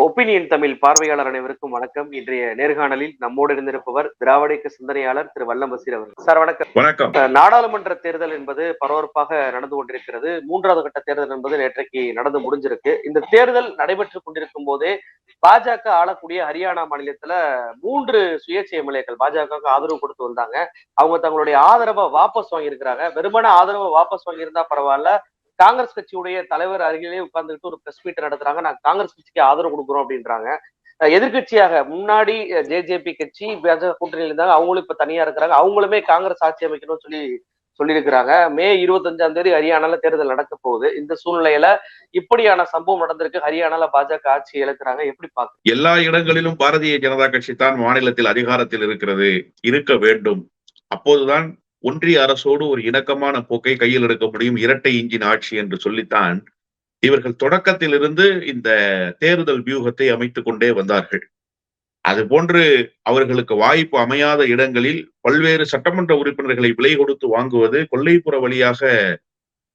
Opinion Tamil பார்வையாளர் அனைவருக்கும் வணக்கம். இன்றைய நேர்காணலில் நம்மோடு இருந்திருப்பவர் திராவிடக்கு சிந்தனையாளர் திரு வல்லம் பசீர் அவர்கள். சார் வணக்கம். வணக்கம். நாடாளுமன்ற தேர்தல் என்பது பரபரப்பாக நடந்து கொண்டிருக்கிறது. மூன்றாவது கட்ட தேர்தல் என்பது நேற்றைக்கு நடந்து முடிஞ்சிருக்கு. இந்த தேர்தல் நடைபெற்றுக் கொண்டிருக்கும் போதே பாஜக ஆளக்கூடிய ஹரியானா மாநிலத்துல மூன்று சுயேட்சை எம்எல்ஏக்கள் பாஜகவுக்கு ஆதரவு கொடுத்து வந்தாங்க. அவங்க தங்களுடைய ஆதரவை வாபஸ் வாங்கியிருக்கிறாங்க. வெறுமன ஆதரவை வாபஸ் வாங்கியிருந்தா பரவாயில்ல. காங்கிரஸ் கட்சியுடைய தலைவர் அருகிலே உட்கார்ந்துட்டு ஒரு பிரஸ் மீட் நடத்துறாங்க. நான் காங்கிரஸ் கட்சிக்கு ஆதரவு கொடுக்குறோம் அப்படின்றாங்க. எதிர்கட்சியாக எதிர்க்கட்சியாக முன்னாடி ஜேஜேபி கட்சி பாஜக கூட்டணியில் இருந்தாங்க. அவங்களும் இப்ப தனியா இருக்கிறாங்க. அவங்களுமே காங்கிரஸ் ஆட்சி அமைக்கணும்னு சொல்லி சொல்லியிருக்கிறாங்க. மே இருபத்தஞ்சாம் தேதி ஹரியானால தேர்தல் நடக்க போகுது. இந்த சூழ்நிலையில இப்படியான சம்பவம் நடந்திருக்கு. ஹரியானால பாஜக ஆட்சி இழக்கிறாங்க. எப்படி பாக்கு எல்லா இடங்களிலும் பாரதிய ஜனதா கட்சி தான் மாநிலத்தில் அதிகாரத்தில் இருக்கிறது இருக்க வேண்டும். அப்போதுதான் ஒன்றிய அரசோடு ஒரு இணக்கமான போக்கை கையில் எடுக்க முடியும் இரட்டை இன்ஜின் ஆட்சி என்று சொல்லித்தான் இவர்கள் தொடக்கத்திலிருந்து இந்த தேர்தல் வியூகத்தை அமைத்துக் கொண்டே வந்தார்கள். அது போன்று அவர்களுக்கு வாய்ப்பு அமையாத இடங்களில் பல்வேறு சட்டமன்ற உறுப்பினர்களை விலை கொடுத்து வாங்குவது கொள்ளைப்புற வழியாக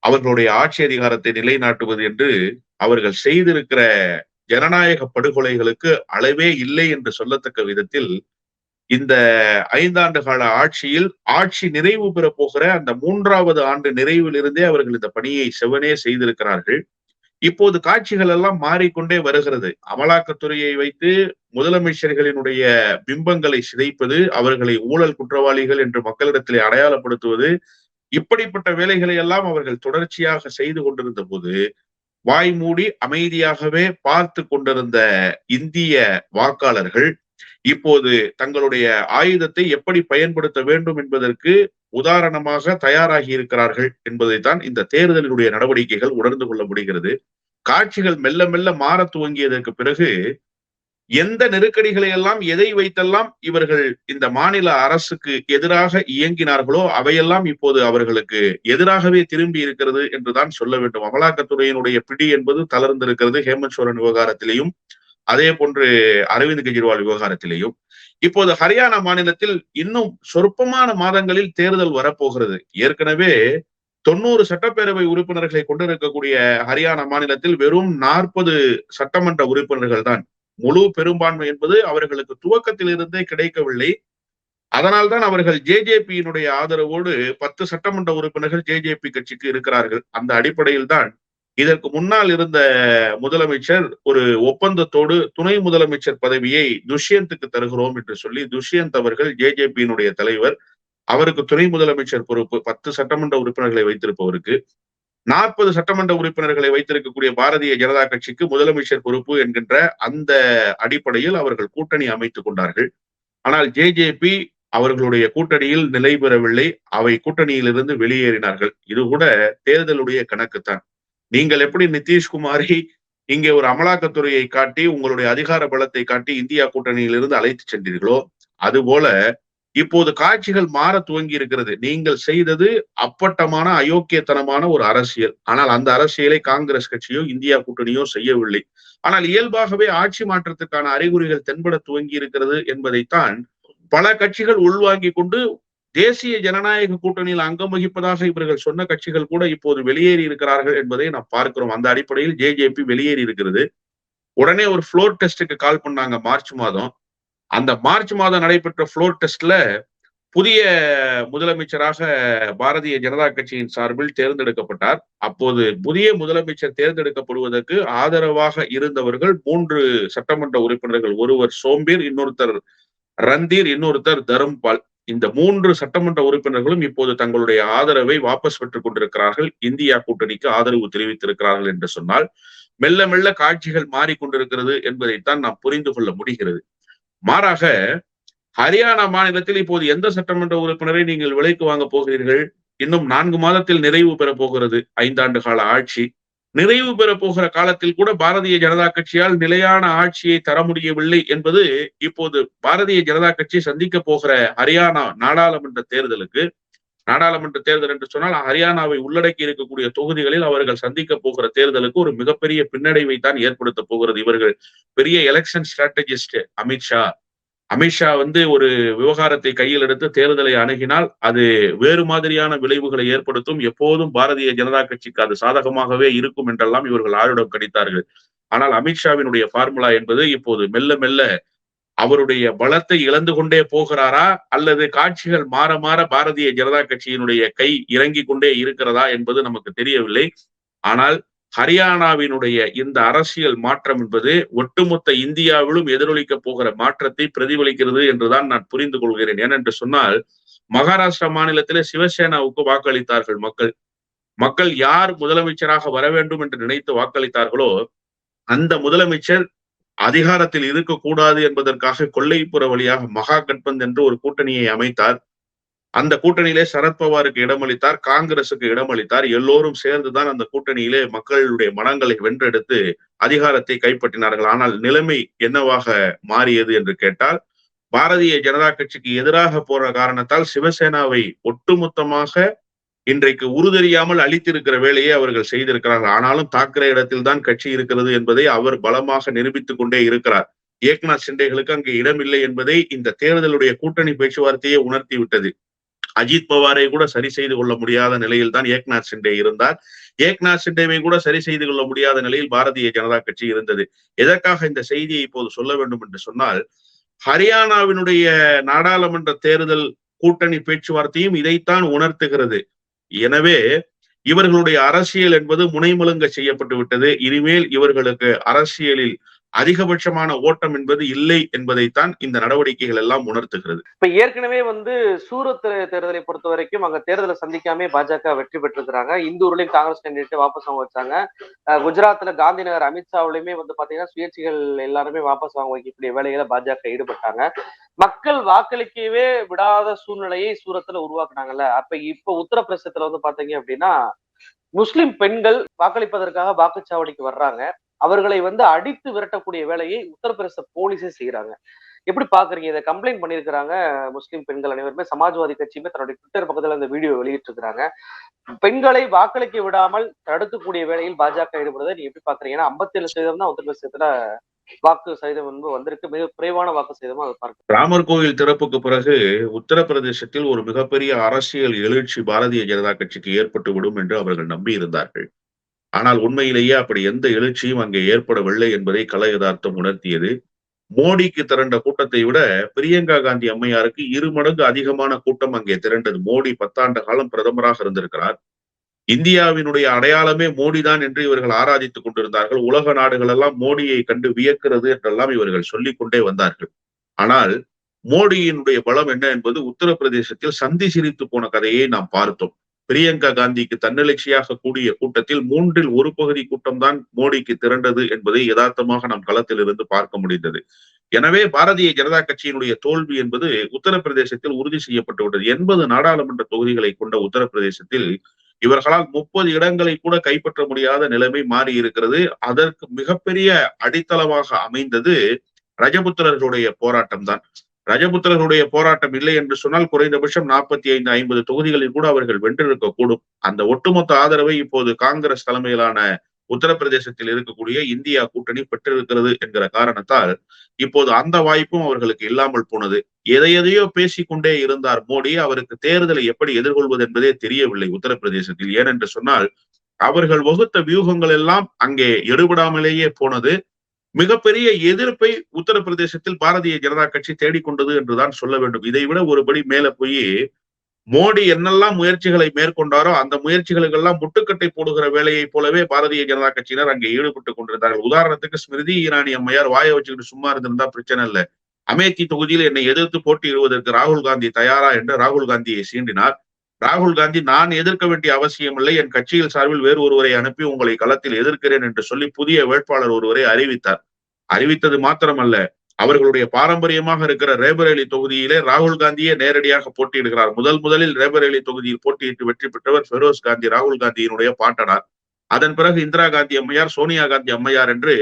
அவர்களுடைய ஆட்சி அதிகாரத்தை நிலைநாட்டுவது என்று அவர்கள் செய்திருக்கிற ஜனநாயக படுகொலைகளுக்கு அளவே இல்லை என்று சொல்லத்தக்க விதத்தில் இந்த ஐந்தாண்டு கால ஆட்சியில் ஆட்சி நிறைவு பெற போகிற அந்த மூன்றாவது ஆண்டு நிறைவிலிருந்தே அவர்கள் இந்த பணியை செவனே செய்திருக்கிறார்கள். இப்போது காட்சிகள் எல்லாம் மாறிக்கொண்டே வருகிறது. அமலாக்கத்துறையை வைத்து முதலமைச்சர்களினுடைய பிம்பங்களை சிதைப்பது அவர்களை ஊழல் குற்றவாளிகள் என்று மக்களிடத்திலே அடையாளப்படுத்துவது இப்படிப்பட்ட வேலைகளை எல்லாம் அவர்கள் தொடர்ச்சியாக செய்து கொண்டிருந்த போது வாய் மூடி அமைதியாகவே பார்த்து கொண்டிருந்த இந்திய வாக்காளர்கள் இப்போது தங்களுடைய ஆயுதத்தை எப்படி பயன்படுத்த வேண்டும் என்பதற்கு உதாரணமாக தயாராகி இருக்கிறார்கள் என்பதைத்தான் இந்த தேர்தலினுடைய நடவடிக்கைகள் உணர்ந்து கொள்ள முடிகிறது. காட்சிகள் மெல்ல மெல்ல மாற துவங்கியதற்கு பிறகு எந்த நெருக்கடிகளை எல்லாம் எதை வைத்தெல்லாம் இவர்கள் இந்த மாநில அரசுக்கு எதிராக இயங்கினார்களோ அவையெல்லாம் இப்போது அவர்களுக்கு எதிராகவே திரும்பி இருக்கிறது என்றுதான் சொல்ல வேண்டும். அமலாக்கத்துறையினுடைய பிடி என்பது தளர்ந்திருக்கிறது. ஹேமந்த் சோரன் விவகாரத்திலையும் அதே போன்று அரவிந்த் கெஜ்ரிவால் விவகாரத்திலேயும் இப்போது ஹரியானா மாநிலத்தில் இன்னும் சொற்பமான மாதங்களில் தேர்தல் வரப்போகிறது. ஏற்கனவே தொண்ணூறு சட்டப்பேரவை உறுப்பினர்களை கொண்டிருக்கக்கூடிய ஹரியானா மாநிலத்தில் வெறும் நாற்பது சட்டமன்ற உறுப்பினர்கள் தான் முழு பெரும்பான்மை என்பது அவர்களுக்கு துவக்கத்தில் இருந்தே கிடைக்கவில்லை. அதனால்தான் அவர்கள் ஜேஜேபியினுடைய ஆதரவோடு பத்து சட்டமன்ற உறுப்பினர்கள் ஜேஜேபி கட்சிக்கு இருக்கிறார்கள். அந்த அடிப்படையில் தான் இதற்கு முன்னால் இருந்த முதலமைச்சர் ஒரு ஒப்பந்தத்தோடு துணை முதலமைச்சர் பதவியை துஷ்யந்துக்கு தருகிறோம் என்று சொல்லி துஷ்யந்த் அவர்கள் ஜேஜேபியினுடைய தலைவர். அவருக்கு துணை முதலமைச்சர் பொறுப்பு பத்து சட்டமன்ற உறுப்பினர்களை வைத்திருப்பவருக்கு. நாற்பது சட்டமன்ற உறுப்பினர்களை வைத்திருக்கக்கூடிய பாரதிய ஜனதா கட்சிக்கு முதலமைச்சர் பொறுப்பு என்கின்ற அந்த அடிப்படையில் அவர்கள் கூட்டணி அமைத்துக் கொண்டார்கள். ஆனால் ஜேஜேபி அவர்களுடைய கூட்டணியில் நிலை பெறவில்லை. அவை கூட்டணியிலிருந்து வெளியேறினார்கள். இது கூட தேர்தலுடைய கணக்குத்தான். நீங்கள் எப்படி நிதிஷ்குமாரை இங்கே ஒரு அமலாக்கத்துறையை காட்டி உங்களுடைய அதிகார பலத்தை காட்டி இந்தியா கூட்டணியிலிருந்து அழைத்து சென்றீர்களோ? அதுபோல இப்போது காட்சிகள் மாற துவங்கி இருக்கிறது. நீங்கள் செய்தது அப்பட்டமான அயோக்கியத்தனமான ஒரு அரசியல். ஆனால் அந்த அரசியலை காங்கிரஸ் கட்சியோ இந்தியா கூட்டணியோ செய்யவில்லை. ஆனால் இயல்பாகவே ஆட்சி மாற்றத்துக்கான அறிகுறிகள் தென்பட துவங்கி இருக்கிறது என்பதைத்தான் பல கட்சிகள் உள்வாங்கி கொண்டு தேசிய ஜனநாயக கூட்டணியில் அங்கம் வகிப்பதாக இவர்கள் சொன்ன கட்சிகள் கூட இப்போது வெளியேறி இருக்கிறார்கள் என்பதை நாம் பார்க்கிறோம். அந்த அடிப்படையில் ஜேஜேபி வெளியேறி இருக்கிறது. உடனே ஒரு ஃப்ளோர் டெஸ்ட்டுக்கு கால் பண்ணாங்க மார்ச் மாதம். அந்த மார்ச் மாதம் நடைபெற்ற ஃப்ளோர் டெஸ்ட்ல புதிய முதலமைச்சராக பாரதிய ஜனதா கட்சியின் சார்பில் தேர்ந்தெடுக்கப்பட்டார். அப்போது புதிய முதலமைச்சர் தேர்ந்தெடுக்கப்படுவதற்கு ஆதரவாக இருந்தவர்கள் மூன்று சட்டமன்ற உறுப்பினர்கள். ஒருவர் சோம்பீர் இன்னொருத்தர் ரந்தீர் இன்னொருத்தர் தரும்பால். இந்த மூன்று சட்டமன்ற உறுப்பினர்களும் இப்போது தங்களுடைய ஆதரவை வாபஸ் பெற்றுக் கொண்டிருக்கிறார்கள். இந்தியா கூட்டணிக்கு ஆதரவு தெரிவித்திருக்கிறார்கள் என்று சொன்னால் மெல்ல மெல்ல காட்சிகள் மாறிக்கொண்டிருக்கிறது என்பதைத்தான் நாம் புரிந்து கொள்ள முடிகிறது. மாறாக ஹரியானா மாநிலத்தில் இப்போது எந்த சட்டமன்ற உறுப்பினரை நீங்கள் விலைக்கு வாங்க போகிறீர்கள்? இன்னும் நான்கு மாதத்தில் நிறைவு பெற போகிறது ஐந்தாண்டு கால ஆட்சி. நிறைவு பெற போகிற காலத்தில் கூட பாரதிய ஜனதா கட்சியால் நிலையான ஆட்சியை தர முடியவில்லை என்பது இப்போது பாரதிய ஜனதா கட்சி சந்திக்க போகிற ஹரியானா நாடாளுமன்ற தேர்தலுக்கு நாடாளுமன்ற தேர்தல் என்று சொன்னால் ஹரியானாவை உள்ளடக்கி இருக்கக்கூடிய தொகுதிகளில் அவர்கள் சந்திக்க போகிற தேர்தலுக்கு ஒரு மிகப்பெரிய பின்னடைவை தான் ஏற்படுத்த போகிறது இவர்கள். பெரிய எலெக்ஷன் ஸ்ட்ராட்டஜிஸ்ட் அமித்ஷா அமித்ஷா வந்து ஒரு விவகாரத்தை கையில் எடுத்து தேர்தலை அணுகினால் அது வேறு மாதிரியான விளைவுகளை ஏற்படுத்தும். எப்போதும் பாரதிய ஜனதா கட்சிக்கு அது சாதகமாகவே இருக்கும் என்றெல்லாம் இவர்கள் ஆருடம் கணித்தார்கள். ஆனால் அமித்ஷாவினுடைய ஃபார்முலா என்பது இப்போது மெல்ல மெல்ல அவருடைய பலத்தை இழந்து கொண்டே போகிறாரா? அல்லது காட்சிகள் மாற மாற பாரதிய ஜனதா கட்சியினுடைய கை இறங்கி கொண்டே இருக்கிறதா என்பது நமக்கு தெரியவில்லை. ஆனால் ஹரியானாவினுடைய இந்த அரசியல் மாற்றம் என்பது ஒட்டுமொத்த இந்தியாவிலும் எதிரொலிக்க போகிற மாற்றத்தை பிரதிபலிக்கிறது என்றுதான் நான் புரிந்து கொள்கிறேன். ஏனென்று சொன்னால் மகாராஷ்டிரா மாநிலத்திலே சிவசேனாவுக்கு வாக்களித்தார்கள் மக்கள். மக்கள் யார் முதலமைச்சராக வர வேண்டும் என்று நினைத்து வாக்களித்தார்களோ அந்த முதலமைச்சர் அதிகாரத்தில் இருக்கக்கூடாது என்பதற்காக கொள்ளைப்புற வழியாக மகா கட்பந்த் என்று ஒரு கூட்டணியை அமைத்தார். அந்த கூட்டணியிலே சரத்பவாருக்கு இடமளித்தார் காங்கிரசுக்கு இடமளித்தார். எல்லோரும் சேர்ந்துதான் அந்த கூட்டணியிலே மக்களுடைய மனங்களை வென்றெடுத்து அதிகாரத்தை கைப்பற்றினார்கள். ஆனால் நிலைமை என்னவாக மாறியது என்று கேட்டால் பாரதிய ஜனதா கட்சிக்கு எதிராக போற காரணத்தால் சிவசேனாவை ஒட்டுமொத்தமாக இன்றைக்கு உருதெரியாமல் அளித்திருக்கிற வேலையை அவர்கள் செய்திருக்கிறார்கள். ஆனாலும் தாக்கரே இடத்தில் தான் கட்சி இருக்கிறது என்பதை அவர் பலமாக நிரூபித்துக் கொண்டே இருக்கிறார். ஏக்நாத் சிண்டேகளுக்கு அங்கு இடமில்லை என்பதை இந்த தேர்தலுடைய கூட்டணி பேச்சுவார்த்தையே உணர்த்தி விட்டது. அஜித் பவாரை கூட சரி செய்து கொள்ள முடியாத நிலையில் தான் ஏக்நாத் சிண்டே இருந்தார். ஏக்நாத் சிண்டேவை கூட சரி செய்து கொள்ள முடியாத நிலையில் பாரதிய ஜனதா கட்சி இருந்தது. எதற்காக இந்த செய்தியை இப்போது சொல்ல வேண்டும் என்று சொன்னால் ஹரியானாவினுடைய நாடாளுமன்ற தேர்தல் கூட்டணி பேச்சுவார்த்தையும் இதைத்தான் உணர்த்துகிறது. எனவே இவர்களுடைய அரசியல் என்பது முனைமுழுங்க செய்யப்பட்டு விட்டது இனிமேல் இவர்களுக்கு அரசியலில் அதிகபட்சமான ஓட்டம் என்பது இல்லை என்பதைத்தான் இந்த நடவடிக்கைகள் எல்லாம் உணர்த்துகிறது. இப்ப ஏற்கனவே வந்து சூரத் தேர்தலை பொறுத்த வரைக்கும் அங்க தேர்தலை சந்திக்காமே பாஜக வெற்றி பெற்றிருக்கிறாங்க. இந்தூர்லயும் காங்கிரஸ் கேண்டிடேட் வாபஸ் வாங்க வச்சாங்க. குஜராத்ல காந்தி நகர் அமித்ஷாவிலயுமே வந்து பாத்தீங்கன்னா சுயேட்சிகள் எல்லாருமே வாபஸ் வாங்க வைக்கக்கூடிய வேலைகளை பாஜக ஈடுபட்டாங்க. மக்கள் வாக்களிக்கவே விடாத சூழ்நிலையை சூரத்துல உருவாக்குனாங்கல்ல. அப்ப இப்ப உத்தரப்பிரதேசத்துல வந்து பாத்தீங்க அப்படின்னா முஸ்லிம் பெண்கள் வாக்களிப்பதற்காக வாக்குச்சாவடிக்கு வர்றாங்க. அவர்களை வந்து அடித்து விரட்டக்கூடிய வேலையை உத்தரப்பிரதேச போலீஸே செய்யறாங்க எப்படி பாக்குறீங்க? இதை கம்ப்ளைண்ட் பண்ணிருக்கிறாங்க முஸ்லீம் பெண்கள் அனைவருமே. சமாஜ்வாதி கட்சியுமே தன்னுடைய ட்விட்டர் பக்கத்துல அந்த வீடியோ வெளியிட்டிருக்கிறாங்க. பெண்களை வாக்களிக்க விடாமல் தடுக்கக்கூடிய வேலையில் பாஜக ஈடுபடுறதை நீங்க எப்படி பாக்குறீங்க? ஏன்னா ஐம்பத்தி ஏழு சதவீதம் தான் உத்தரப்பிரதேசத்துல வாக்கு சதவீதம் வந்து வந்திருக்கு. மிக குறைவான வாக்கு சதவீதம் அதை பார்க்க ராமர் கோவில் திறப்புக்கு பிறகு உத்தரப்பிரதேசத்தில் ஒரு மிகப்பெரிய அரசியல் எழுச்சி பாரதிய ஜனதா கட்சிக்கு ஏற்பட்டு விடும் என்று அவர்கள் நம்பி இருந்தார்கள் ஆனால் உண்மையிலேயே அப்படி எந்த எழுச்சியும் அங்கே ஏற்படவில்லை என்பதை கல யதார்த்தம் உணர்த்தியது. மோடிக்கு திரண்ட கூட்டத்தை விட பிரியங்கா காந்தி அம்மையாருக்கு இரு மடங்கு அதிகமான கூட்டம் அங்கே திரண்டது. மோடி பத்தாண்டு காலம் பிரதமராக இருந்திருக்கிறார். இந்தியாவினுடைய அடையாளமே மோடி தான் என்று இவர்கள் ஆராதித்துக் கொண்டிருந்தார்கள். உலக நாடுகள் எல்லாம் மோடியை கண்டு வியக்கிறது என்றெல்லாம் இவர்கள் சொல்லிக் கொண்டே வந்தார்கள். ஆனால் மோடியினுடைய பலம் என்ன என்பது உத்தரப்பிரதேசத்தில் சந்தி சிரித்து போன கதையை நாம் பார்த்தோம். பிரியங்கா காந்திக்கு தன்னெழுச்சியாக கூடிய கூட்டத்தில் மூன்றில் ஒரு பகுதி கூட்டம் தான் மோடிக்கு திரண்டது என்பதை யதார்த்தமாக நாம் களத்தில் இருந்து பார்க்க முடிந்தது. எனவே பாரதிய ஜனதா கட்சியினுடைய தோல்வி என்பது உத்தரப்பிரதேசத்தில் உறுதி செய்யப்பட்டு விட்டது. எண்பது நாடாளுமன்ற தொகுதிகளை கொண்ட உத்தரப்பிரதேசத்தில் இவர்களால் முப்பது இடங்களை கூட கைப்பற்ற முடியாத நிலைமை மாறி இருக்கிறது அதற்கு மிகப்பெரிய அடித்தளமாக அமைந்தது ரஜபுத்திரர்களுடைய போராட்டம் தான் ரஜபுத்திரனுடைய போராட்டம் இல்லை என்று சொன்னால் குறைந்தபட்சம் நாற்பத்தி ஐந்து ஐம்பது தொகுதிகளில் கூட அவர்கள் வென்றிருக்க கூடும். அந்த ஒட்டுமொத்த ஆதரவை இப்போது காங்கிரஸ் தலைமையிலான உத்தரப்பிரதேசத்தில் இருக்கக்கூடிய இந்தியா கூட்டணி பெற்றிருக்கிறது என்கிற காரணத்தால் இப்போது அந்த வாய்ப்பும் அவர்களுக்கு இல்லாமல் போனது. எதை எதையோ பேசிக்கொண்டே இருந்தார் மோடி. அவருக்கு தேர்தலை எப்படி எதிர்கொள்வது என்பதே தெரியவில்லை உத்தரப்பிரதேசத்தில். ஏனென்று சொன்னால் அவர்கள் வகுத்த வியூகங்கள் எல்லாம் அங்கே எடுபடாமலேயே போனது. மிகப்பெரிய எதிர்ப்பை உத்தரப்பிரதேசத்தில் பாரதிய ஜனதா கட்சி தேடிக்கொண்டது என்றுதான் சொல்ல வேண்டும். இதை விட ஒருபடி மேல போய் மோடி என்னெல்லாம் முயற்சிகளை மேற்கொண்டாரோ அந்த முயற்சிகளுக்கெல்லாம் முட்டுக்கட்டை போடுகிற வேலையை போலவே பாரதிய ஜனதா கட்சியினர் அங்கே ஈடுபட்டு கொண்டிருந்தார்கள். உதாரணத்துக்கு ஸ்மிருதி ஈரானி அம்மையார் வாய வச்சுக்கிட்டு சும்மா இருந்திருந்தா பிரச்சனை இல்லை. அமேத்தி தொகுதியில் என்னை எதிர்த்து போட்டியிடுவதற்கு ராகுல் காந்தி தயாரா என்று ராகுல் காந்தியை சீண்டினார். ராகுல் காந்தி நான் எதிர்க்க வேண்டிய அவசியம் இல்லை. என் கட்சியில் சார்பில் வேறு ஒருவரை அனுப்பி உங்களை களத்தில் எதிர்க்கிறேன் என்று சொல்லி புதிய வேட்பாளர் ஒருவரை அறிவித்தார். அறிவித்தது மாத்திரமல்ல அவர்களுடைய பாரம்பரியமாக இருக்கிற ரேபரேலி தொகுதியிலே ராகுல் காந்தியே நேரடியாக போட்டியிடுகிறார். முதல் முதலில் ரேபரேலி தொகுதியில் போட்டியிட்டு வெற்றி பெற்றவர் ஃபெரோஸ் காந்தி ராகுல் காந்தியினுடைய பாட்டனார். அதன் பிறகு இந்திரா காந்தி அம்மையார் சோனியா காந்தி அம்மையார் என்று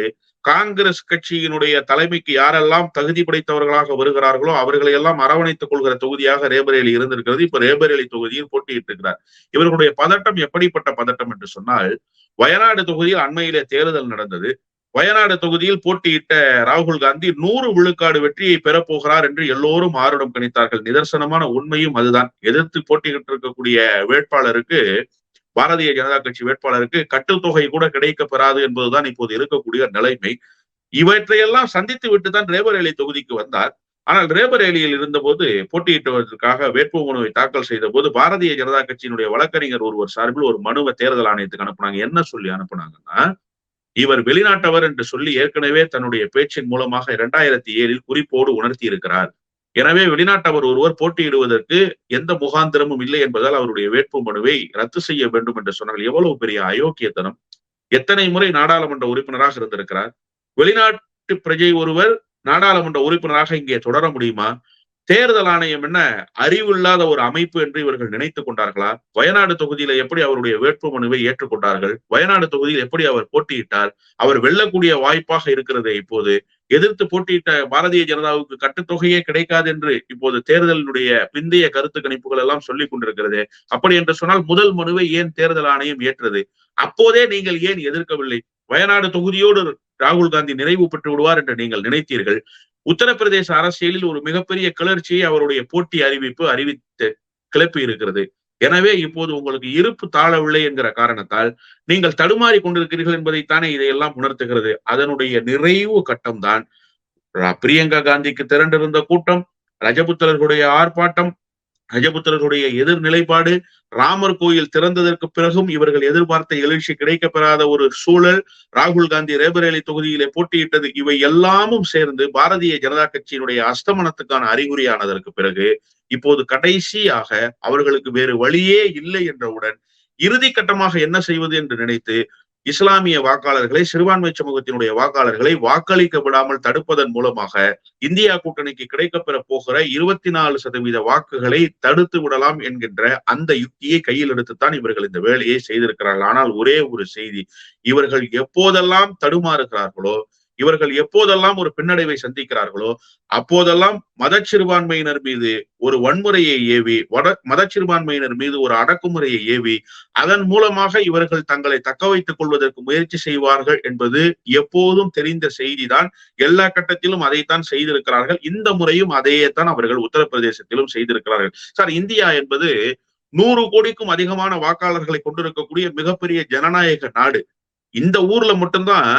காங்கிரஸ் கட்சியினுடைய தலைமைக்கு யாரெல்லாம் தகுதி படைத்தவர்களாக வருகிறார்களோ அவர்களை எல்லாம் அரவணைத்துக் கொள்கிற தொகுதியாக ரேபரேலி இருந்திருக்கிறது. இப்ப ரேபரேலி தொகுதியில் போட்டியிட்டிருக்கிறார் இவர்களுடைய பதட்டம் எப்படிப்பட்ட பதட்டம் என்று சொன்னால் வயநாடு தொகுதியில் அண்மையிலே தேர்தல் நடந்தது. வயநாடு தொகுதியில் போட்டியிட்ட ராகுல் காந்தி நூறு விழுக்காடு வெற்றியை பெறப்போகிறார் என்று எல்லோரும் ஆருடம் கணித்தார்கள். நிதர்சனமான உண்மையும் அதுதான். எதிர்த்து போட்டியிட்டு இருக்கக்கூடிய வேட்பாளருக்கு பாரதிய ஜனதா கட்சி வேட்பாளருக்கு கட்டுத்தொகை கூட கிடைக்க பெறாது என்பதுதான் இப்போது இருக்கக்கூடிய நிலைமை. இவற்றையெல்லாம் சந்தித்து விட்டுதான் ரேபரேலி தொகுதிக்கு வந்தார். ஆனால் ரேபரேலியில் இருந்தபோது போட்டியிடுவதற்காக வேட்புமனுவை தாக்கல் செய்த போது பாரதிய ஜனதா கட்சியினுடைய வழக்கறிஞர் ஒருவர் சார்பில் ஒரு மனுவை தேர்தல் ஆணையத்துக்கு அனுப்புனாங்க. என்ன சொல்லி அனுப்புனாங்கன்னா இவர் வெளிநாட்டவர் என்று சொல்லி ஏற்கனவே தன்னுடைய பேச்சின் மூலமாக இரண்டாயிரத்தி ஏழில் குறிப்போடு உணர்த்தி இருக்கிறார் எனவே வெளிநாட்டவர் ஒருவர் போட்டியிடுவதற்கு எந்த முகாந்திரமும் இல்லை என்பதால் அவருடைய வேட்பு மனுவை ரத்து செய்ய வேண்டும் என்று சொன்னார்கள். எவ்வளவு பெரிய அயோக்கியத்தனம். எத்தனை முறை நாடாளுமன்ற உறுப்பினராக இருந்திருக்கிறார். வெளிநாட்டு பிரஜை ஒருவர் நாடாளுமன்ற உறுப்பினராக இங்கே தொடர முடியுமா? தேர்தல் ஆணையம் என்ன? அறிவில்லாத ஒரு அமைப்பு என்று இவர்கள் நினைத்துக் கொண்டார்களா? வயநாடு தொகுதியில எப்படி அவருடைய வேட்பு மனுவை ஏற்றுக்கொண்டார்கள்? வயநாடு தொகுதியில் எப்படி அவர் போட்டியிட்டார்? அவர் வெல்லக்கூடிய வாய்ப்பாக இருக்கிறது இப்போது. எதிர்த்து போட்டியிட்ட பாரதிய ஜனதாவுக்கு கட்டுத்தொகையே கிடைக்காது என்று இப்போது தேர்தலினுடைய பிந்தைய கருத்து கணிப்புகள் எல்லாம் சொல்லிக் கொண்டிருக்கிறது. அப்படி என்று சொன்னால் முதல் மனுவை ஏன் தேர்தல் ஆணையம் ஏற்றது? அப்போதே நீங்கள் ஏன் எதிர்க்கவில்லை? வயநாடு தொகுதியோடு ராகுல் காந்தி நிறைவு பெற்று விடுவார் என்று நீங்கள் நினைத்தீர்கள். உத்தரப்பிரதேச அரசியலில் ஒரு மிகப்பெரிய கிளர்ச்சியை அவருடைய போட்டி அறிவிப்பு அறிவித்து கிளப்பி இருக்கிறது. எனவே இப்போது உங்களுக்கு இருப்பு தாழவில்லை என்கிற காரணத்தால் நீங்கள் தடுமாறி கொண்டிருக்கிறீர்கள் என்பதைத்தானே இதையெல்லாம் உணர்த்துகிறது. அதனுடைய நிறைவு கட்டம்தான் பிரியங்கா காந்திக்கு திரண்டிருந்த கூட்டம் ரஜபுத்திரர்களுடைய ஆர்ப்பாட்டம் ரஜபுத்திரர்களுடைய எதிர்நிலைப்பாடு ராமர் கோயில் திறந்ததற்கு பிறகும் இவர்கள் எதிர்பார்த்த எழுச்சி கிடைக்கப்பெறாத ஒரு சூழல். ராகுல் காந்தி ரேபரேலி தொகுதியிலே போட்டியிட்டது இவை எல்லாமும் சேர்ந்து பாரதிய ஜனதா கட்சியினுடைய அஸ்தமனத்துக்கான அறிகுறியானதற்கு பிறகு இப்போது கடைசியாக அவர்களுக்கு வேறு வழியே இல்லை என்றவுடன் இறுதி கட்டமாக என்ன செய்வது என்று நினைத்து இஸ்லாமிய வாக்காளர்களை சிறுபான்மை சமூகத்தினுடைய வாக்காளர்களை வாக்களிக்க விடாமல் தடுப்பதன் மூலமாக இந்தியா கூட்டணிக்கு கிடைக்கப்பெற போகிற இருபத்தி நாலு சதவீத வாக்குகளை தடுத்து விடலாம் என்கின்ற அந்த யுக்தியை கையில் எடுத்துத்தான் இவர்கள் இந்த வேலையை செய்திருக்கிறார்கள். ஆனால் ஒரே ஒரு செய்தி இவர்கள் எப்போதெல்லாம் தடுமாறுகிறார்களோ இவர்கள் எப்போதெல்லாம் ஒரு பின்னடைவை சந்திக்கிறார்களோ அப்போதெல்லாம் மத சிறுபான்மையினர் மீது ஒரு வன்முறையை ஏவி வட மத சிறுபான்மையினர் மீது ஒரு அடக்குமுறையை ஏவி அதன் மூலமாக இவர்கள் தங்களை தக்க வைத்துக் கொள்வதற்கு முயற்சி செய்வார்கள் என்பது எப்போதும் தெரிந்த செய்திதான். எல்லா கட்டத்திலும் அதைத்தான் செய்திருக்கிறார்கள். இந்த முறையும் அதையேத்தான் அவர்கள் உத்தரப்பிரதேசத்திலும் செய்திருக்கிறார்கள். சார் இந்தியா என்பது நூறு கோடிக்கும் அதிகமான வாக்காளர்களை கொண்டிருக்கக்கூடிய மிகப்பெரிய ஜனநாயக நாடு. இந்த ஊர்ல மட்டும்தான்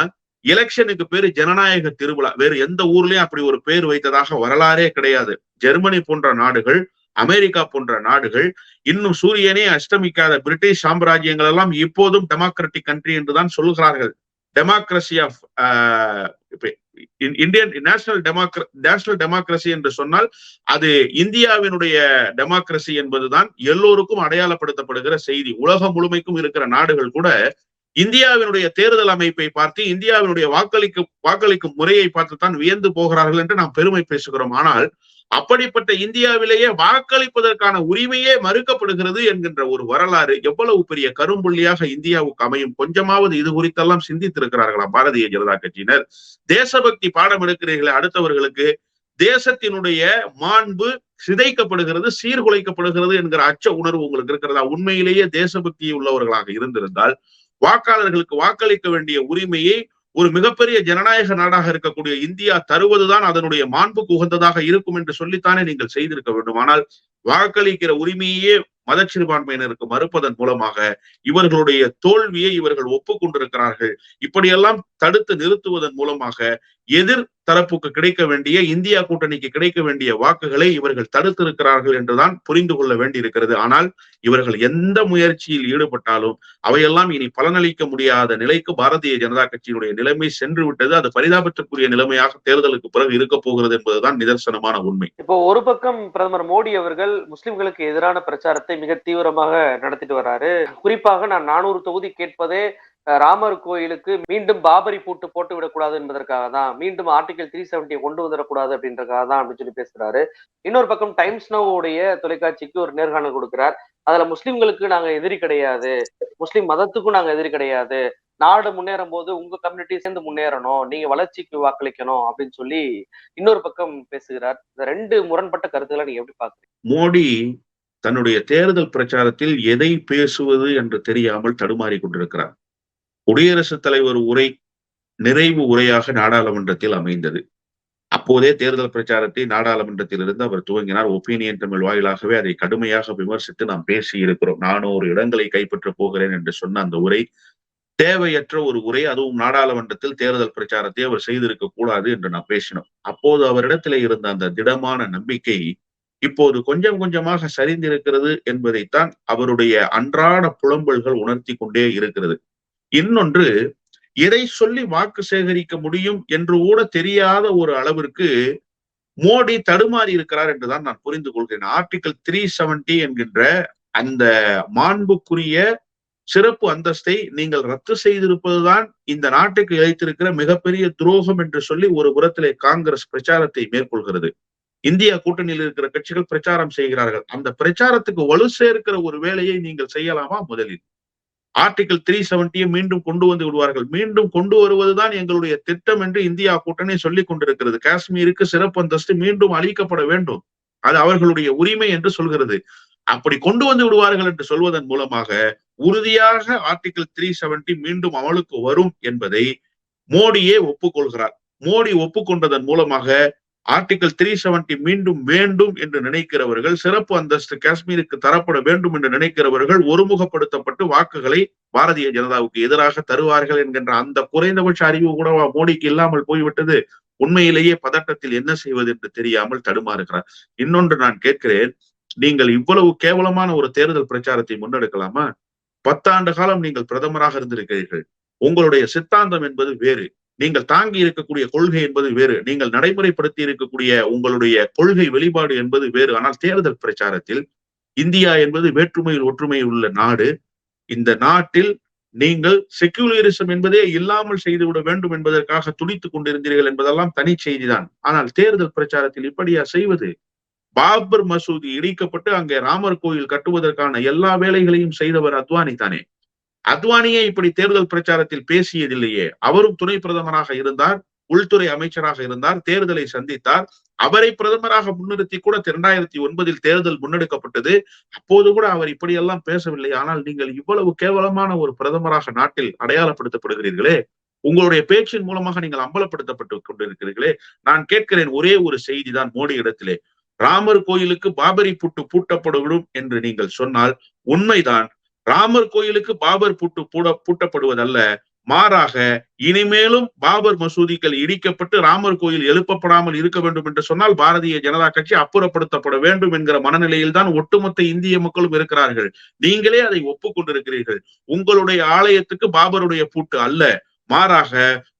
எலெக்ஷனுக்கு பேரு ஜனநாயக திருவிழா. வேறு எந்த ஊர்லயும் அப்படி ஒரு பேர் வைத்ததாக வரலாறே கிடையாது. ஜெர்மனி போன்ற நாடுகள் அமெரிக்கா போன்ற நாடுகள் இன்னும் சூரியனே அஷ்டமிக்காத பிரிட்டிஷ் சாம்ராஜ்யங்கள் எல்லாம் இப்போதும் டெமோக்ராட்டிக் கண்ட்ரி என்றுதான் சொல்லுகிறார்கள் டெமோக்ரஸி ஆஃப் இந்தியன் நேஷனல் டெமோக்ர நேஷனல் டெமோக்ரஸி என்று சொன்னால் அது இந்தியாவினுடைய டெமோக்ரஸி என்பதுதான் எல்லோருக்கும் அடையாளப்படுத்தப்படுகிற செய்தி. உலகம் முழுமைக்கும் இருக்கிற நாடுகள் கூட இந்தியாவினுடைய தேர்தல் அமைப்பை பார்த்து இந்தியாவினுடைய வாக்களிக்கும் வாக்களிக்கும் முறையை பார்த்து தான் வியந்து போகிறார்கள் என்று நாம் பெருமை பேசுகிறோம். ஆனால் அப்படிப்பட்ட இந்தியாவிலேயே வாக்களிப்பதற்கான உரிமையே மறுக்கப்படுகிறது என்கின்ற ஒரு வரலாறு எவ்வளவு பெரிய கரும்புள்ளியாக இந்தியாவுக்கு அமையும்? கொஞ்சமாவது இது குறித்தெல்லாம் சிந்தித்திருக்கிறார்களா பாரதிய ஜனதா கட்சியினர்? தேசபக்தி பாடம் எடுக்கிறீர்களே அடுத்தவர்களுக்கு தேசத்தினுடைய மாண்பு சிதைக்கப்படுகிறது சீர்குலைக்கப்படுகிறது என்கிற அச்ச உணர்வு உங்களுக்கு இருக்கிறதா? உண்மையிலேயே தேசபக்தி உள்ளவர்களாக இருந்திருந்தால் வாக்காளர்களுக்கு வாக்களிக்க வேண்டிய உரிமையை ஒரு மிகப்பெரிய ஜனநாயக நாடாக இருக்கக்கூடிய இந்தியா தருவதுதான் அதனுடைய மாண்புக்கு உகந்ததாக இருக்கும் என்று சொல்லித்தானே நீங்கள் செய்திருக்க வேண்டும். ஆனால் வாக்களிக்கிற உரிமையே மத சிறுபான்மையினருக்கு மறுப்பதன் மூலமாக இவர்களுடைய தோல்வியை இவர்கள் ஒப்புக்கொண்டிருக்கிறார்கள். இப்படியெல்லாம் தடுத்து நிறுத்துவதன் மூலமாக எதிர் தரப்புக்கு கிடைக்க வேண்டிய இந்தியா கூட்டணிக்கு கிடைக்க வேண்டிய வாக்குகளை இவர்கள் தடுத்திருக்கிறார்கள் என்றுதான் புரிந்து கொள்ள வேண்டியிருக்கிறது. ஆனால் இவர்கள் எந்த முயற்சியில் ஈடுபட்டாலும் அவையெல்லாம் இனி பலனளிக்க முடியாத நிலைக்கு பாரதிய ஜனதா கட்சியினுடைய நிலைமை சென்று விட்டது. அது பரிதாபத்திற்குரிய நிலைமையாக தேர்தலுக்கு பிறகு இருக்க போகிறது என்பதுதான் நிதர்சனமான உண்மை. இப்போ ஒரு பக்கம் பிரதமர் மோடி அவர்கள் முஸ்லிம்களுக்கு எதிரான பிரச்சாரத்தை மிக தீவிரமாக நடத்திட்டு வர்றாரு குறிப்பாக நான் நானூறு தொகுதி கேட்பதே ராமர் கோயிலுக்கு மீண்டும் பாபரி பூட்டு போட்டு விடக்கூடாது என்பதற்காக தான் மீண்டும் ஆர்டிகல் த்ரீ செவன்டியை கொண்டு வந்துடக்கூடாது அப்படின்றக்காக தான் அப்படின்னு சொல்லி பேசுறாரு. இன்னொரு பக்கம் டைம்ஸ் நோவுடைய தொலைக்காட்சிக்கு ஒரு நேர்காணல் கொடுக்கிறார். அதுல முஸ்லிம்களுக்கு நாங்க எதிரி கிடையாது. முஸ்லிம் மதத்துக்கும் நாங்க எதிரி கிடையாது. நாடு முன்னேறும் போது உங்க கம்யூனிட்டி சேர்ந்து முன்னேறணும். நீங்க வளர்ச்சிக்கு வாக்களிக்கணும் அப்படின்னு சொல்லி இன்னொரு பக்கம் பேசுகிறார். இந்த ரெண்டு முரண்பட்ட கருத்துக்களை நீங்க எப்படி பாக்குறீங்க மோடி தன்னுடைய தேர்தல் பிரச்சாரத்தில் எதை பேசுவது என்று தெரியாமல் தடுமாறி கொண்டிருக்கிறார். குடியரசுத் தலைவர் உரை நிறைவு உரையாக நாடாளுமன்றத்தில் அமைந்தது. அப்போதே தேர்தல் பிரச்சாரத்தை நாடாளுமன்றத்தில் இருந்து அவர் துவங்கினார். ஒப்பீனியன் தமிழ் வாயிலாகவே அதை கடுமையாக விமர்சித்து நாம் பேசி இருக்கிறோம் ஒரு இடங்களை கைப்பற்றப் போகிறேன் என்று சொன்ன அந்த உரை தேவையற்ற ஒரு உரை. அதுவும் நாடாளுமன்றத்தில் தேர்தல் பிரச்சாரத்தை அவர் செய்திருக்க கூடாது என்று நாம் பேசினோம். அப்போது அவரிடத்திலே இருந்த அந்த திடமான நம்பிக்கை இப்போது கொஞ்சம் கொஞ்சமாக சரிந்திருக்கிறது என்பதைத்தான் அவருடைய அன்றாட புலம்பல்கள் உணர்த்தி கொண்டே இருக்கிறது. இன்னொன்று இதை சொல்லி வாக்கு சேகரிக்க முடியும் என்று கூட தெரியாத ஒரு அளவிற்கு மோடி தடுமாறி இருக்கிறார் என்றுதான் நான் புரிந்து கொள்கிறேன். ஆர்டிகல் த்ரீ செவன்டி என்கின்ற அந்த மாண்புக்குரிய சிறப்பு அந்தஸ்தை நீங்கள் ரத்து செய்திருப்பதுதான் இந்த நாட்டுக்கு இழைத்திருக்கிற மிகப்பெரிய துரோகம் என்று சொல்லி ஒரு புறத்திலே காங்கிரஸ் பிரச்சாரத்தை மேற்கொள்கிறது. இந்தியா கூட்டணியில் இருக்கிற கட்சிகள் பிரச்சாரம் செய்கிறார்கள். அந்த பிரச்சாரத்துக்கு வலு சேர்க்கிற ஒரு வேலையை நீங்கள் செய்யலாமா? முதலில். ஆர்டிகல் த்ரீ செவன்டியை மீண்டும் கொண்டு வந்து விடுவார்கள். மீண்டும் கொண்டு வருவதுதான் எங்களுடைய திட்டம் என்று இந்தியா கூட்டணி சொல்லிக் கொண்டிருக்கிறது. காஷ்மீருக்கு சிறப்பு அந்தஸ்து மீண்டும் அளிக்கப்பட வேண்டும். அது அவர்களுடைய உரிமை என்று சொல்கிறது. அப்படி கொண்டு வந்து விடுவார்கள் என்று சொல்வதன் மூலமாக உறுதியாக ஆர்டிகல் த்ரீ செவன்டி மீண்டும் அமலுக்கு வரும் என்பதை மோடியே ஒப்புக்கொள்கிறார். மோடி ஒப்புக்கொண்டதன் மூலமாக ஆர்டிகல் த்ரீ செவன்டி மீண்டும் வேண்டும் என்று நினைக்கிறவர்கள் சிறப்பு அந்தஸ்து காஷ்மீருக்கு தரப்பட வேண்டும் என்று நினைக்கிறவர்கள் ஒருமுகப்படுத்தப்பட்டு வாக்குகளை பாரதிய ஜனதாவுக்கு எதிராக தருவார்கள் என்கின்ற அந்த குறைந்தபட்ச அறிவு கூட மோடிக்கு இல்லாமல் போய்விட்டது? உண்மையிலேயே பதட்டத்தில் என்ன செய்வது என்று தெரியாமல் தடுமாறுகிறார். இன்னொன்று நான் கேட்கிறேன் நீங்கள் இவ்வளவு கேவலமான ஒரு தேர்தல் பிரச்சாரத்தை முன்னெடுக்கலாமா? பத்தாண்டு காலம் நீங்கள் பிரதமராக இருந்திருக்கிறீர்கள். உங்களுடைய சித்தாந்தம் என்பது வேறு. நீங்கள் தாங்கி இருக்கக்கூடிய கொள்கை என்பது வேறு. நீங்கள் நடைமுறைப்படுத்தி இருக்கக்கூடிய உங்களுடைய கொள்கை வெளிப்பாடு என்பது வேறு. ஆனால் தேர்தல் பிரச்சாரத்தில் இந்தியா என்பது வேற்றுமையில் ஒற்றுமையில் உள்ள நாடு. இந்த நாட்டில் நீங்கள் செக்யூலரிசம் என்பதே இல்லாமல் செய்துவிட வேண்டும் என்பதற்காக துடித்துக் கொண்டிருந்தீர்கள் என்பதெல்லாம் தனி செய்திதான். ஆனால் தேர்தல் பிரச்சாரத்தில் இப்படியா செய்வது? பாபர் மசூதி இடிக்கப்பட்டு அங்கே ராமர் கோயில் கட்டுவதற்கான எல்லா வேலைகளையும் செய்தவர் அத்வானி தானே. அத்வானியே இப்படி தேர்தல் பிரச்சாரத்தில் பேசியதில்லையே. அவரும் துணை பிரதமராக இருந்தார் உள்துறை அமைச்சராக இருந்தார் தேர்தலை சந்தித்தார். அவரை பிரதமராக முன்னிறுத்தி கூட இரண்டாயிரத்தி ஒன்பதில் தேர்தல் முன்னெடுக்கப்பட்டது. அப்போது கூட அவர் இப்படியெல்லாம் பேசவில்லை. ஆனால் நீங்கள் இவ்வளவு கேவலமான ஒரு பிரதமராக நாட்டில் அடையாளப்படுத்தப்படுகிறீர்களே. உங்களுடைய பேச்சின் மூலமாக நீங்கள் அம்பலப்படுத்தப்பட்டு கொண்டிருக்கிறீர்களே. நான் கேட்கிறேன் ஒரே ஒரு செய்தி தான் மோடி இடத்திலே. ராமர் கோயிலுக்கு பாபரி புட்டு பூட்டப்படும் என்று நீங்கள் சொன்னால் உண்மைதான். ராமர் கோயிலுக்கு பாபர் புட்டு பூட பூட்டப்படுவதல்ல. மாறாக இனிமேலும் பாபர் மசூதிகள் இடிக்கப்பட்டு ராமர் கோயில் எழுப்பப்படாமல் இருக்க வேண்டும் என்று சொன்னால் பாரதிய ஜனதா கட்சி அப்புறப்படுத்தப்பட வேண்டும் என்கிற மனநிலையில் தான் ஒட்டுமொத்த இந்திய மக்களும் இருக்கிறார்கள். நீங்களே அதை ஒப்புக்கொண்டிருக்கிறீர்கள். உங்களுடைய ஆலயத்துக்கு பாபருடைய பூட்டு அல்ல. மாறாக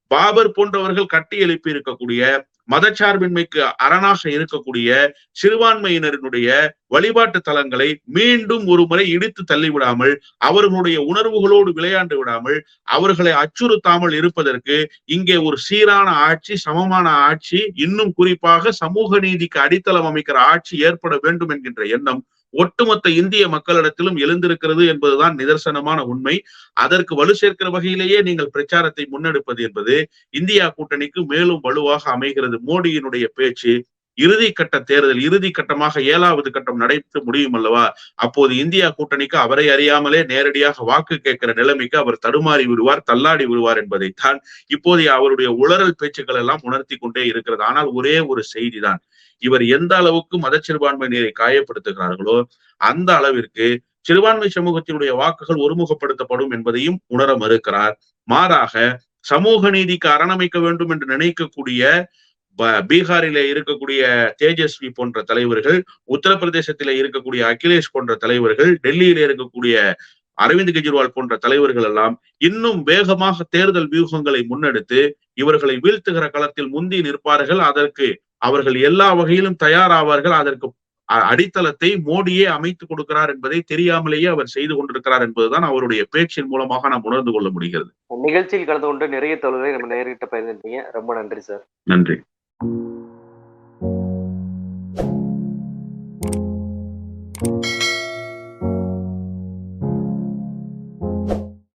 பாபர் போன்றவர்கள் கட்டி எழுப்பி இருக்கக்கூடிய மதச்சார்பின்மைக்கு அரணாக இருக்கக்கூடிய சிறுபான்மையினரினுடைய வழிபாட்டு தலங்களை மீண்டும் ஒரு முறை இடித்து தள்ளிவிடாமல் அவர்களுடைய உணர்வுகளோடு விளையாண்டு விடாமல் அவர்களை அச்சுறுத்தாமல் இருப்பதற்கு இங்கே ஒரு சீரான ஆட்சி சமமான ஆட்சி இன்னும் குறிப்பாக சமூக நீதிக்கு அடித்தளம் அமைக்கிற ஆட்சி ஏற்பட வேண்டும் என்கின்ற எண்ணம் ஒட்டுமொத்த இந்திய மக்களிடத்திலும் எழுந்திருக்கிறது என்பதுதான் நிதர்சனமான உண்மை. அதற்கு வலு சேர்க்கிற வகையிலேயே நீங்கள் பிரச்சாரத்தை முன்னெடுப்பது என்பது இந்தியா கூட்டணிக்கு மேலும் வலுவாக அமைகிறது. மோடியினுடைய பேச்சு இறுதி கட்ட தேர்தல் இறுதி கட்டமாக ஏழாவது கட்டம் நடைபெற்று முடியும் அல்லவா? அப்போது இந்தியா கூட்டணிக்கு அவரை அறியாமலே நேரடியாக வாக்கு கேட்கிற நிலைமைக்கு அவர் தடுமாறி விடுவார் தள்ளாடி விடுவார் என்பதைத்தான் இப்போதைய அவருடைய உளறல் பேச்சுக்கள் எல்லாம் உணர்த்தி கொண்டே இருக்கிறது. ஆனால் ஒரே ஒரு செய்திதான். இவர் எந்த அளவுக்கு மத சிறுபான்மையினரை காயப்படுத்துகிறார்களோ அந்த அளவிற்கு சிறுபான்மை சமூகத்தினுடைய வாக்குகள் ஒருமுகப்படுத்தப்படும் என்பதையும் உணர மறுக்கிறார். மாறாக சமூக நீதிக்கு அரணமைக்க வேண்டும் என்று நினைக்கக்கூடிய பீகாரிலே இருக்கக்கூடிய தேஜஸ்வி போன்ற தலைவர்கள் உத்தரப்பிரதேசத்தில இருக்கக்கூடிய அகிலேஷ் போன்ற தலைவர்கள் டெல்லியில இருக்கக்கூடிய அரவிந்த் கெஜ்ரிவால் போன்ற தலைவர்கள் எல்லாம் இன்னும் வேகமாக தேர்தல் வியூகங்களை முன்னெடுத்து இவர்களை வீழ்த்துகிற களத்தில் முந்தி நிற்பார்கள். அதற்கு அவர்கள் எல்லா வகையிலும் தயாராவார்கள். அதற்கு அடித்தளத்தை மோடியே அமைத்து கொடுக்கிறார் என்பதை தெரியாமலேயே அவர் செய்து கொண்டிருக்கிறார் என்பதுதான் அவருடைய பேச்சின் மூலமாக நாம் உணர்ந்து கொள்ள முடிகிறது. நிகழ்ச்சியில் கலந்து கொண்டு நிறைய தொழிலை நம்ம நேரிட்ட பகிர்ந்தீங்க ரொம்ப நன்றி சார். நன்றி.